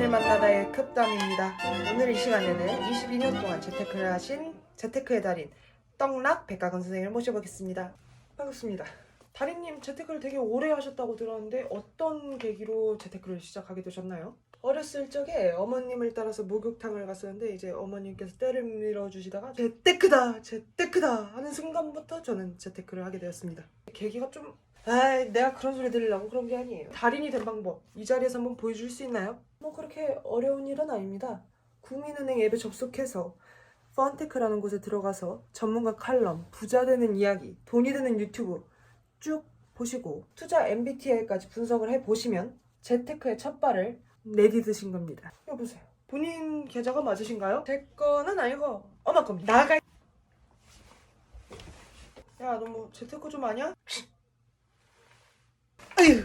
달인을 만나다의 급담입니다. 오늘 이 시간에는 22년 동안 재테크를 하신 재테크의 달인 떡락 백가건 선생님을 모셔보겠습니다. 반갑습니다. 달인님 재테크를 되게 오래 하셨다고 들었는데 어떤 계기로 재테크를 시작하게 되셨나요? 어렸을 적에 어머님을 따라서 목욕탕을 갔었는데 이제 어머님께서 때를 밀어주시다가 재테크다 재테크다 하는 순간부터 저는 재테크를 하게 되었습니다. 계기가 좀 아, 내가 그런 소리 들으려고 그런 게 아니에요. 달인이 된 방법 이 자리에서 한번 보여줄 수 있나요? 뭐 그렇게 어려운 일은 아닙니다. 국민은행 앱에 접속해서 펀테크라는 곳에 들어가서 전문가 칼럼, 부자 되는 이야기, 돈이 되는 유튜브 쭉 보시고 투자 MBTI까지 분석을 해 보시면 재테크의 첫 발을 내디드신 겁니다. 여보세요. 본인 계좌가 맞으신가요? 제 거는 아니고 엄마 겁니다. 나가. 야, 너 뭐 재테크 좀 아냐? 아유,